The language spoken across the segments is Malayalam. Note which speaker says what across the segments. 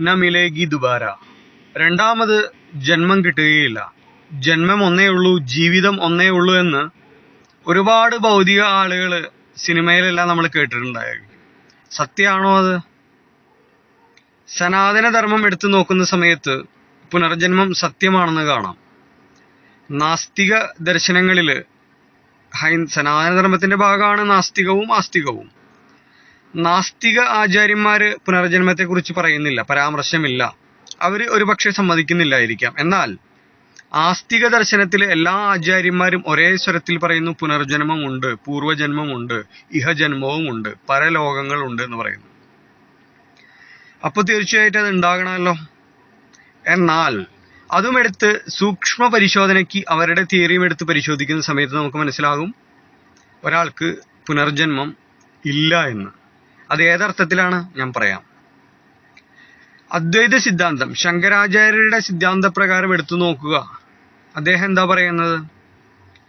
Speaker 1: ന മിലേഗി ദുബാര രണ്ടാമത് ജന്മം കിട്ടുകയില്ല. ജന്മം ഒന്നേ ഉള്ളൂ ജീവിതം ഒന്നേ ഉള്ളൂ എന്ന് ഒരുപാട് ഭൗതിക ആളുകൾ സിനിമയിലെല്ലാം നമ്മൾ കേട്ടിട്ടുണ്ടായിരിക്കും സത്യമാണോ അത്? സനാതന ധർമ്മം എടുത്തു നോക്കുന്ന സമയത്ത് പുനർജന്മം സത്യമാണെന്ന് കാണാം. നാസ്തിക ദർശനങ്ങളിൽ ഹൈ സനാതന ധർമ്മത്തിന്റെ ഭാഗമാണ് നാസ്തികവും ആസ്തികവും. നാസ്തിക ആചാര്യന്മാർ പുനർജന്മത്തെ കുറിച്ച് പറയുന്നില്ല പരാമർശമില്ല. അവർ ഒരുപക്ഷെ സമ്മതിക്കുന്നില്ലായിരിക്കാം. എന്നാൽ ആസ്തിക ദർശനത്തിൽ എല്ലാ ആചാര്യന്മാരും ഒരേ സ്വരത്തിൽ പറയുന്നു പുനർജന്മമുണ്ട് പൂർവജന്മമുണ്ട് ഇഹജന്മവും ഉണ്ട് പരലോകങ്ങളുണ്ട് എന്ന് പറയുന്നു. അപ്പോൾ തീർച്ചയായിട്ടും അത് ഉണ്ടാകണമല്ലോ. എന്നാൽ അതും എടുത്ത് സൂക്ഷ്മ പരിശോധനയ്ക്ക് അവരുടെ തിയറിയും എടുത്ത് പരിശോധിക്കുന്ന സമയത്ത് നമുക്ക് മനസ്സിലാകും ഒരാൾക്ക് പുനർജന്മം ഇല്ല എന്ന്. അത് ഏതർത്ഥത്തിലാണ്? ഞാൻ പറയാം. അദ്വൈത സിദ്ധാന്തം ശങ്കരാചാര്യരുടെ സിദ്ധാന്ത പ്രകാരം എടുത്തു നോക്കുക. അദ്ദേഹം എന്താ പറയുന്നത്?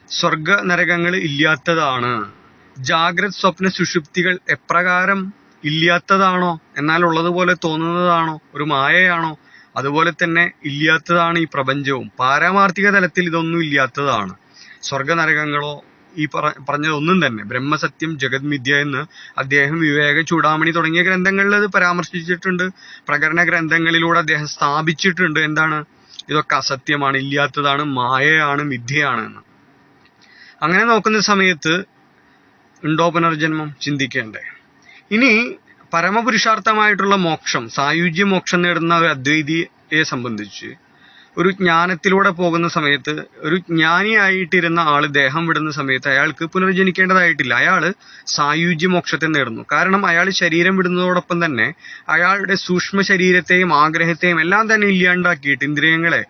Speaker 1: സ്വർഗ നരകങ്ങൾ ഇല്ലാത്തതാണ്. ജാഗ്രത് സ്വപ്ന സുഷുപ്തികൾ എപ്രകാരം ഇല്ലാത്തതാണോ? എന്നാൽ ഉള്ളതുപോലെ തോന്നുന്നതാണോ? ഒരു മായയാണോ? അതുപോലെ തന്നെ ഇല്ലാത്തതാണ് ഈ പ്രപഞ്ചവും. പാരമാർത്ഥിക തലത്തിൽ ഇതൊന്നും ഇല്ലാത്തതാണ്. സ്വർഗ നരകങ്ങളോ ഈ പറ പറഞ്ഞതൊന്നും തന്നെ. ബ്രഹ്മസത്യം ജഗത് മിഥ്യ എന്ന് അദ്ദേഹം വിവേക ചൂടാമണി തുടങ്ങിയ ഗ്രന്ഥങ്ങളിൽ അത് പരാമർശിച്ചിട്ടുണ്ട്. പ്രകരണ ഗ്രന്ഥങ്ങളിലൂടെ അദ്ദേഹം സ്ഥാപിച്ചിട്ടുണ്ട്. എന്താണ്? ഇതൊക്കെ അസത്യമാണ് ഇല്ലാത്തതാണ് മായയാണ് മിഥ്യയാണ് എന്ന്. അങ്ങനെ നോക്കുന്ന സമയത്ത് ഉണ്ടോ പുനർജന്മം? ചിന്തിക്കേണ്ടേ. ഇനി പരമപുരുഷാർത്ഥമായിട്ടുള്ള മോക്ഷം സായുജ്യ മോക്ഷം നേടുന്ന ഒരു അദ്വൈതിയെ സംബന്ധിച്ച് ഒരു ജ്ഞാനത്തിലൂടെ പോകുന്ന സമയത്ത് ഒരു ജ്ഞാനിയായിട്ടിരുന്ന ആൾ ദേഹം വിടുന്ന സമയത്ത് അയാൾക്ക് പുനർജനിക്കേണ്ടതായിട്ടില്ല അയാൾ സായുജ്യ മോക്ഷത്തെ നേടുന്നു. കാരണം അയാൾ ശരീരം വിടുന്നതോടൊപ്പം തന്നെ അയാളുടെ സൂക്ഷ്മ ശരീരത്തെയും ആഗ്രഹത്തെയും എല്ലാം തന്നെ ഇല്ലാണ്ടാക്കിയിട്ട് ഇന്ദ്രിയങ്ങളെ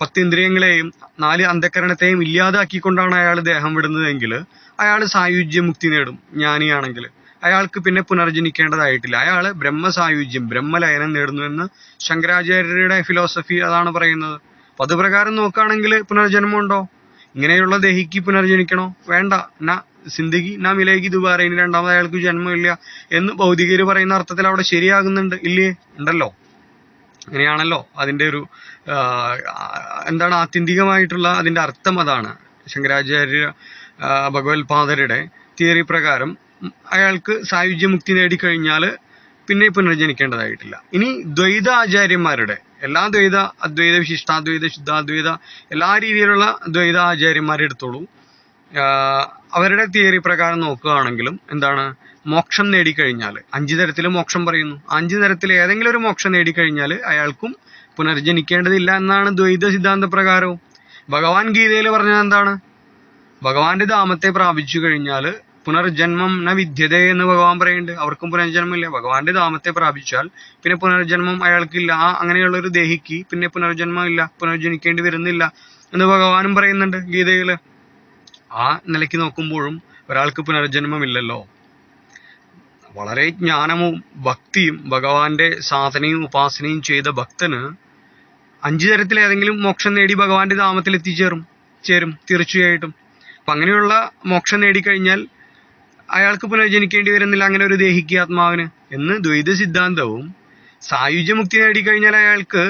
Speaker 1: പത്ത് ഇന്ദ്രിയങ്ങളെയും നാല് അന്ധകരണത്തെയും ഇല്ലാതാക്കിക്കൊണ്ടാണ് അയാൾ ദേഹം വിടുന്നതെങ്കിൽ അയാൾ സായുജ്യ മുക്തി നേടും. ജ്ഞാനിയാണെങ്കിൽ അയാൾക്ക് പിന്നെ പുനർജനിക്കേണ്ടതായിട്ടില്ല. അയാൾ ബ്രഹ്മസായുജ്യം ബ്രഹ്മലയനം നേടുന്നു എന്ന് ശങ്കരാചാര്യരുടെ ഫിലോസഫി അതാണ് പറയുന്നത്. അപ്പൊ അത് പ്രകാരം നോക്കുകയാണെങ്കിൽ പുനർജന്മം ഉണ്ടോ ഇങ്ങനെയുള്ള ദേഹിക്ക് പുനർജനിക്കണോ? വേണ്ട. ന സിന്ദഗി ന മിലേഗി ദുബാര ഇനി രണ്ടാമത് അയാൾക്ക് ജന്മമില്ല എന്ന് ഭൗതികര് പറയുന്ന അർത്ഥത്തിൽ അവിടെ ശരിയാകുന്നുണ്ട്? ഇല്ലേ? ഉണ്ടല്ലോ. അങ്ങനെയാണല്ലോ. അതിന്റെ ഒരു എന്താണ് ആത്യന്തികമായിട്ടുള്ള അതിന്റെ അർത്ഥം അതാണ്. ശങ്കരാചാര്യ ഭഗവത്പാദരുടെ തിയറി പ്രകാരം അയാൾക്ക് സായുജ്യ മുക്തി നേടിക്കഴിഞ്ഞാൽ പിന്നെ പുനർജനിക്കേണ്ടതായിട്ടില്ല. ഇനി ദ്വൈത ആചാര്യന്മാരുടെ എല്ലാ ദ്വൈത അദ്വൈത വിശിഷ്ടാദ്വൈത ശുദ്ധാദ്വൈത എല്ലാ രീതിയിലുള്ള ദ്വൈത ആചാര്യന്മാരെ എടുത്തോളൂ. അവരുടെ തിയറി പ്രകാരം നോക്കുകയാണെങ്കിലും എന്താണ് മോക്ഷം നേടിക്കഴിഞ്ഞാൽ അഞ്ചു തരത്തിൽ മോക്ഷം പറയുന്നു. അഞ്ചു തരത്തിൽ ഏതെങ്കിലും ഒരു മോക്ഷം നേടിക്കഴിഞ്ഞാൽ അയാൾക്കും പുനർജനിക്കേണ്ടതില്ല എന്നാണ് ദ്വൈത സിദ്ധാന്ത പ്രകാരവും. ഭഗവാൻ ഗീതയിൽ പറഞ്ഞത് എന്താണ് ഭഗവാന്റെ ധാമത്തെ പ്രാപിച്ചു കഴിഞ്ഞാൽ പുനർജന്മം ന വിദ്യത എന്ന് ഭഗവാൻ പറയുന്നുണ്ട്. അവർക്കും പുനർജന്മമില്ല. ഭഗവാന്റെ ധാമത്തെ പ്രാപിച്ചാൽ പിന്നെ പുനർജന്മം അയാൾക്കില്ല. ആ അങ്ങനെയുള്ള ഒരു ദേഹിക്ക് പിന്നെ പുനർജന്മം ഇല്ല പുനർജനിക്കേണ്ടി വരുന്നില്ല എന്ന് ഭഗവാനും പറയുന്നുണ്ട് ഗീതയിൽ. ആ നിലയ്ക്ക് നോക്കുമ്പോഴും ഒരാൾക്ക് പുനർജന്മമില്ലല്ലോ. വളരെ ജ്ഞാനവും ഭക്തിയും ഭഗവാന്റെ സാധനയും ഉപാസനയും ചെയ്ത ഭക്തന് അഞ്ചു തരത്തിൽ ഏതെങ്കിലും മോക്ഷം നേടി ഭഗവാന്റെ ധാമത്തിൽ എത്തിച്ചേരും. ചേരും. തീർച്ചയായിട്ടും. അപ്പൊ അങ്ങനെയുള്ള മോക്ഷം നേടിക്കഴിഞ്ഞാൽ അയാൾക്ക് പുനർജനിക്കേണ്ടി വരുന്നില്ല അങ്ങനെ ഒരു ദേഹിക്ക് ആത്മാവിന് എന്ന് ദ്വൈത സിദ്ധാന്തവും സായുജ്യമുക്തി നേടിക്കഴിഞ്ഞാൽ അയാൾക്ക്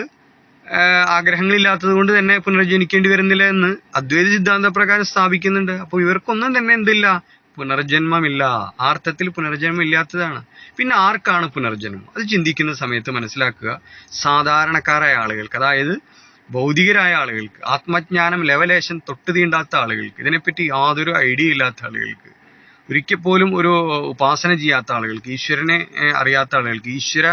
Speaker 1: ആഗ്രഹങ്ങളില്ലാത്തത് കൊണ്ട് തന്നെ പുനർജനിക്കേണ്ടി വരുന്നില്ല എന്ന് അദ്വൈത സിദ്ധാന്ത പ്രകാരം സ്ഥാപിക്കുന്നുണ്ട്. അപ്പോൾ ഇവർക്കൊന്നും തന്നെ എന്തില്ല? പുനർജന്മമില്ല. ആർത്ഥത്തിൽ പുനർജന്മം ഇല്ലാത്തതാണ് പിന്നെ ആർക്കാണ് പുനർജന്മം? അത് ചിന്തിക്കുന്ന സമയത്ത് മനസ്സിലാക്കുക. സാധാരണക്കാരായ ആളുകൾക്ക് അതായത് ഭൗതികരായ ആളുകൾക്ക് ആത്മജ്ഞാനം ലെവലേഷൻ തൊട്ട് തീണ്ടാത്ത ആളുകൾക്ക് ഇതിനെപ്പറ്റി യാതൊരു ഐഡിയ ഇല്ലാത്ത ആളുകൾക്ക് ഒരിക്കൽ പോലും ഒരു ഉപാസന ചെയ്യാത്ത ആളുകൾക്ക് ഈശ്വരനെ അറിയാത്ത ആളുകൾക്ക് ഈശ്വര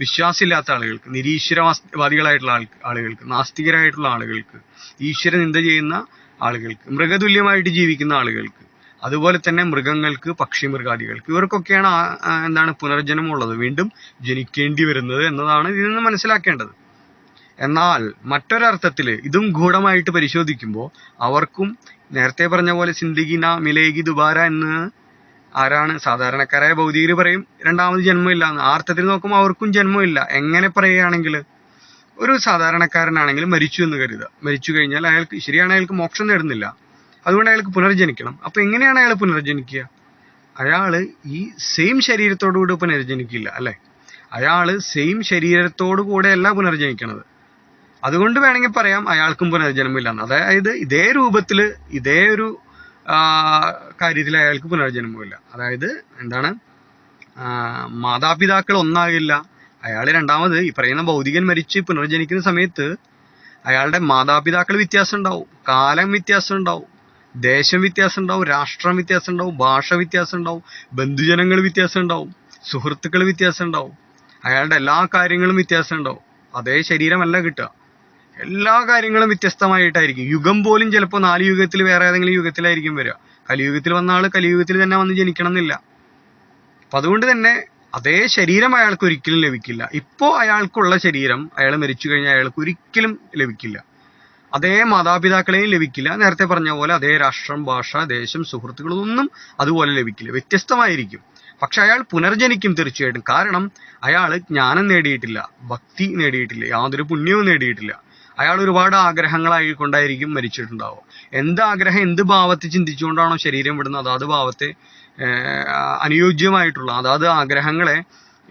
Speaker 1: വിശ്വാസമില്ലാത്ത ആളുകൾക്ക് നിരീശ്വരവാദികളായിട്ടുള്ള ആളുകൾക്ക് നാസ്തികരായിട്ടുള്ള ആളുകൾക്ക് ഈശ്വര നിന്ദ ചെയ്യുന്ന ആളുകൾക്ക് മൃഗതുല്യമായിട്ട് ജീവിക്കുന്ന ആളുകൾക്ക് അതുപോലെ തന്നെ മൃഗങ്ങൾക്ക് പക്ഷി മൃഗാദികൾക്ക് ഇവർക്കൊക്കെയാണ് എന്താണ് പുനർജന്മം ഉള്ളത്. വീണ്ടും ജനിക്കേണ്ടി വരുന്നത് എന്നതാണ് ഇതിൽ നിന്ന് മനസ്സിലാക്കേണ്ടത്. എന്നാൽ മറ്റൊരർത്ഥത്തിൽ ഇതും ഗൂഢമായിട്ട് പരിശോധിക്കുമ്പോൾ അവർക്കും നേരത്തെ പറഞ്ഞ പോലെ സിന്ദിഗിന മിലേഗി ദുബാര എന്ന് ആരാണ്? സാധാരണക്കാരായ ഭൗതികര് പറയും രണ്ടാമത് ജന്മമില്ല എന്ന്. ആ അർത്ഥത്തിൽ നോക്കുമ്പോൾ അവർക്കും ജന്മമില്ല. എങ്ങനെ പറയുകയാണെങ്കിൽ ഒരു സാധാരണക്കാരനാണെങ്കിൽ മരിച്ചു എന്ന് കരുതുക. മരിച്ചു കഴിഞ്ഞാൽ അയാൾക്ക് ശരിയാണ് അയാൾക്ക് മോക്ഷം നേടുന്നില്ല. അതുകൊണ്ട് അയാൾക്ക് പുനർജനിക്കണം. അപ്പൊ എങ്ങനെയാണ് അയാൾ പുനർജനിക്കുക? അയാൾ ഈ സെയിം ശരീരത്തോടുകൂടി പുനർജനിക്കില്ല അല്ലെ? അയാൾ സെയിം ശരീരത്തോടു കൂടെയല്ല പുനർജനിക്കണത്. അതുകൊണ്ട് വേണമെങ്കിൽ പറയാം അയാൾക്കും പുനർജന്മമില്ല അതായത് ഇതേ രൂപത്തിൽ ഇതേ ഒരു കാര്യത്തിൽ അയാൾക്ക് പുനർജന്മമില്ല അതായത് എന്താണ്? മാതാപിതാക്കൾ ഒന്നാകില്ല. അയാൾ രണ്ടാമത് ഈ പറയുന്ന ഭൗതികൻ മരിച്ച് പുനർജനിക്കുന്ന സമയത്ത് അയാളുടെ മാതാപിതാക്കൾ വ്യത്യാസം ഉണ്ടാവും. കാലം വ്യത്യാസം ഉണ്ടാവും. ദേശം വ്യത്യാസം ഉണ്ടാവും. രാഷ്ട്രം വ്യത്യാസം ഉണ്ടാവും. ഭാഷ വ്യത്യാസം ഉണ്ടാവും. ബന്ധുജനങ്ങൾ വ്യത്യാസം ഉണ്ടാവും. സുഹൃത്തുക്കൾ വ്യത്യാസം ഉണ്ടാവും. അയാളുടെ എല്ലാ കാര്യങ്ങളും വ്യത്യാസം ഉണ്ടാവും. അതേ ശരീരമല്ല കിട്ടുക. എല്ലാ കാര്യങ്ങളും വ്യത്യസ്തമായിട്ടായിരിക്കും. യുഗം പോലും ചിലപ്പോൾ നാല് യുഗത്തിൽ വേറെ ഏതെങ്കിലും യുഗത്തിലായിരിക്കും വരിക. കലിയുഗത്തിൽ വന്ന ആൾ കലിയുഗത്തിൽ തന്നെ വന്ന് ജനിക്കണം എന്നില്ല അപ്പൊ അതുകൊണ്ട് തന്നെ അതേ ശരീരം അയാൾക്ക് ഒരിക്കലും ലഭിക്കില്ല. ഇപ്പോ അയാൾക്കുള്ള ശരീരം അയാൾ മരിച്ചു കഴിഞ്ഞാൽ അയാൾക്ക് ഒരിക്കലും ലഭിക്കില്ല. അതേ മാതാപിതാക്കളെയും ലഭിക്കില്ല. നേരത്തെ പറഞ്ഞ പോലെ അതേ രാഷ്ട്രം ഭാഷ ദേശം സുഹൃത്തുക്കളൊന്നും അതുപോലെ ലഭിക്കില്ല. വ്യത്യസ്തമായിരിക്കും. പക്ഷെ അയാൾ പുനർജനിക്കും തീർച്ചയായിട്ടും. കാരണം അയാൾ ജ്ഞാനം നേടിയിട്ടില്ല ഭക്തി നേടിയിട്ടില്ല യാതൊരു പുണ്യവും നേടിയിട്ടില്ല. അയാൾ ഒരുപാട് ആഗ്രഹങ്ങൾ കൊണ്ടായിരിക്കും മരിച്ചിട്ടുണ്ടാവുക. എന്ത് ആഗ്രഹം എന്ത് ഭാവത്തെ ചിന്തിച്ചുകൊണ്ടാണോ ശരീരം വിടുന്നത്? അതാത് ഭാവത്തെ അനുയോജ്യമായിട്ടുള്ള അതാത് ആഗ്രഹങ്ങളെ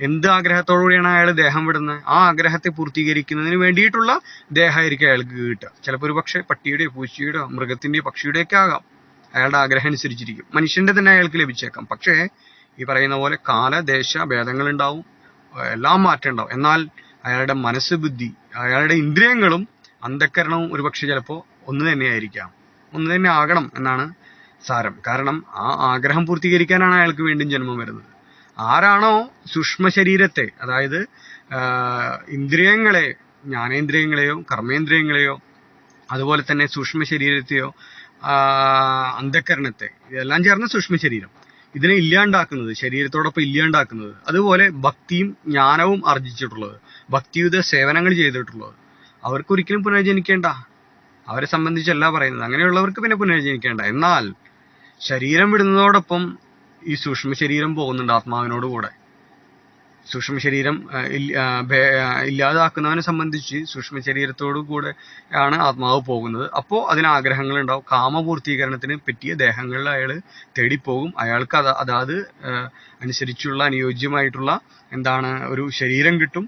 Speaker 1: എന്ത് ആഗ്രഹത്തോടുകൂടിയാണ് അയാൾ ദേഹം വിടുന്നത്? ആ ആഗ്രഹത്തെ പൂർത്തീകരിക്കുന്നതിന് വേണ്ടിയിട്ടുള്ള ദേഹമായിരിക്കും അയാൾക്ക് കിട്ടുക. ചിലപ്പോൾ ഒരു പക്ഷേ പട്ടിയുടെയോ പൂച്ചയുടെയോ മൃഗത്തിന്റെയോ പക്ഷിയുടെയൊക്കെ ആകാം. അയാളുടെ ആഗ്രഹം അനുസരിച്ചിരിക്കും. മനുഷ്യന്റെ തന്നെ അയാൾക്ക് ലഭിച്ചേക്കാം. പക്ഷേ ഈ പറയുന്ന പോലെ കാല ദേശ ഭേദങ്ങൾ ഉണ്ടാവും എല്ലാം മാറ്റം ഉണ്ടാവും എന്നാൽ അയാളുടെ മനസ്സ് ബുദ്ധി അയാളുടെ ഇന്ദ്രിയങ്ങളും അന്ധക്കരണവും ഒരുപക്ഷെ ചിലപ്പോൾ ഒന്ന് തന്നെയായിരിക്കാം ഒന്ന് തന്നെ ആകണം എന്നാണ് സാരം. കാരണം ആ ആഗ്രഹം പൂർത്തീകരിക്കാനാണ് അയാൾക്ക് വീണ്ടും ജന്മം വരുന്നത്. ആരാണോ സൂക്ഷ്മ ശരീരത്തെ അതായത് ഇന്ദ്രിയങ്ങളെ ജ്ഞാനേന്ദ്രിയങ്ങളെയോ കർമ്മേന്ദ്രിയങ്ങളെയോ അതുപോലെ തന്നെ സൂക്ഷ്മ ശരീരത്തെയോ അന്ധക്കരണത്തെ ഇതെല്ലാം ചേർന്ന സൂക്ഷ്മ ശരീരം. ഇതിനെ ഇല്ലാണ്ടാക്കുന്നത് ശരീരത്തോടൊപ്പം ഇല്ലാണ്ടാക്കുന്നത് അതുപോലെ ഭക്തിയും ജ്ഞാനവും ആർജിച്ചിട്ടുള്ളത് ഭക്തിയുത സേവനങ്ങൾ ചെയ്തിട്ടുള്ളത് അവർക്ക് ഒരിക്കലും പുനർജനിക്കേണ്ട. അവരെ സംബന്ധിച്ചല്ല പറയുന്നത്. അങ്ങനെയുള്ളവർക്ക് പിന്നെ പുനർജനിക്കേണ്ട. എന്നാൽ ശരീരം വിടുന്നതോടൊപ്പം ഈ സൂക്ഷ്മ ശരീരം പോകുന്നുണ്ട് ആത്മാവിനോട് കൂടെ. സൂക്ഷ്മ ശരീരം ഇല്ലാതാക്കുന്നവനെ സംബന്ധിച്ച് സൂക്ഷ്മ ശരീരത്തോടു കൂടെ ആണ് ആത്മാവ് പോകുന്നത്. അപ്പോൾ അതിന് ആഗ്രഹങ്ങൾ ഉണ്ടാവും കാമപൂർത്തീകരണത്തിന് പറ്റിയ ദേഹങ്ങളിൽ അയാൾ തേടിപ്പോകും. അയാൾക്ക് അത് അതാത് അനുസരിച്ചുള്ള അനുയോജ്യമായിട്ടുള്ള എന്താണ് ഒരു ശരീരം കിട്ടും.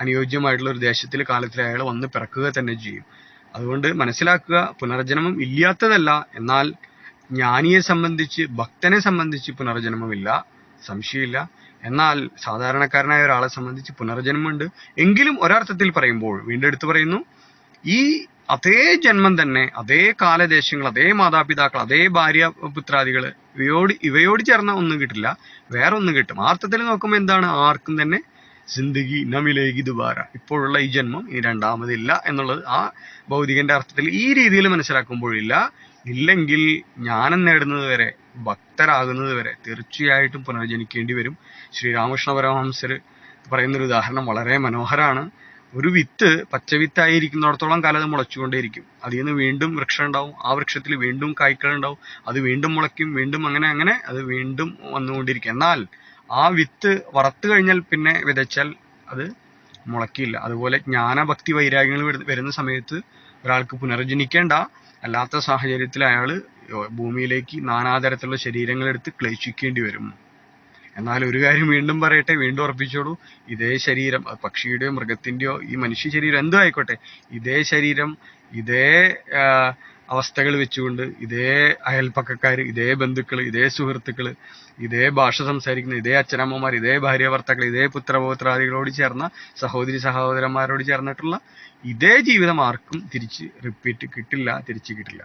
Speaker 1: അനുയോജ്യമായിട്ടുള്ള ഒരു ദേശത്തിൽ കാലത്തിൽ അയാൾ വന്ന് പിറക്കുക തന്നെ ചെയ്യും. അതുകൊണ്ട് മനസ്സിലാക്കുക പുനർജന്മം ഇല്ലാത്തതല്ല. എന്നാൽ ജ്ഞാനിയെ സംബന്ധിച്ച് ഭക്തനെ സംബന്ധിച്ച് പുനർജന്മമില്ല. സംശയമില്ല. എന്നാൽ സാധാരണക്കാരനായ ഒരാളെ സംബന്ധിച്ച് പുനർജന്മമുണ്ട്. എങ്കിലും ഒരർത്ഥത്തിൽ പറയുമ്പോൾ വീണ്ടും എടുത്തു പറയുന്നു ഈ അതേ ജന്മം തന്നെ അതേ കാലദേശങ്ങൾ അതേ മാതാപിതാക്കൾ അതേ ഭാര്യ പുത്രാദികൾ ഇവയോട് ഇവയോട് ചേർന്ന ഒന്നും കിട്ടില്ല. വേറെ ഒന്നും കിട്ടും ആർത്ഥത്തിൽ നോക്കുമ്പോൾ എന്താണ്? ആർക്കും തന്നെ സിന്ദഗി നമിലേഗി ദുബാര. ഇപ്പോഴുള്ള ഈ ജന്മം ഇനി രണ്ടാമതില്ല എന്നുള്ളത് ആ ഭൗതികന്റെ അർത്ഥത്തിൽ ഈ രീതിയിൽ മനസ്സിലാക്കുമ്പോഴില്ല. ഇല്ലെങ്കിൽ ജ്ഞാനം നേടുന്നത് വരെ ഭക്തരാകുന്നത് വരെ തീർച്ചയായിട്ടും പുനർജനിക്കേണ്ടി വരും. ശ്രീരാമകൃഷ്ണ പരമഹംസർ പറയുന്നൊരു ഉദാഹരണം വളരെ മനോഹരമാണ് ഒരു വിത്ത് പച്ചവിത്തായിരിക്കുന്നിടത്തോളം കാലം മുളച്ചുകൊണ്ടേയിരിക്കും. അതിൽ നിന്ന് വീണ്ടും വൃക്ഷം ഉണ്ടാവും ആ വൃക്ഷത്തിൽ വീണ്ടും കായ്ക്കൾ ഉണ്ടാവും അത് വീണ്ടും മുളയ്ക്കും വീണ്ടും അങ്ങനെ അങ്ങനെ അത് വീണ്ടും വന്നുകൊണ്ടിരിക്കും. എന്നാൽ ആ വിത്ത് വറുത്തു കഴിഞ്ഞാൽ പിന്നെ വിതച്ചാൽ അത് മുളക്കില്ല അതുപോലെ ജ്ഞാനഭക്തി വൈരാഗ്യങ്ങൾ വരുന്ന- സമയത്ത് ഒരാൾക്ക് പുനർജനിക്കേണ്ട അല്ലാത്ത സാഹചര്യത്തിൽ അയാൾ ഭൂമിയിലേക്ക് നാനാതരത്തിലുള്ള ശരീരങ്ങൾ എടുത്ത് ക്ലേശിക്കേണ്ടി വരും. എന്നാൽ ഒരു കാര്യം വീണ്ടും പറയട്ടെ വീണ്ടും ഉറപ്പിച്ചോളൂ. ഇതേ ശരീരം പക്ഷിയുടെയോ മൃഗത്തിന്റെയോ ഈ മനുഷ്യ ശരീരം എന്തോ ആയിക്കോട്ടെ. ഇതേ ശരീരം ഇതേ അവസ്ഥകൾ വെച്ചുകൊണ്ട് ഇതേ അയൽപ്പക്കക്കാർ ഇതേ ബന്ധുക്കൾ ഇതേ സുഹൃത്തുക്കൾ ഇതേ ഭാഷ സംസാരിക്കുന്ന ഇതേ അച്ഛനമ്മമാർ ഇതേ ഭാര്യ ഭർത്താക്കൾ ഇതേ പുത്രപൗത്രാദികളോട് ചേർന്ന സഹോദരി സഹോദരന്മാരോട് ചേർന്നിട്ടുള്ള ഇതേ ജീവിതം ആർക്കും തിരിച്ച് റിപ്പീറ്റ് കിട്ടില്ല തിരിച്ച് കിട്ടില്ല.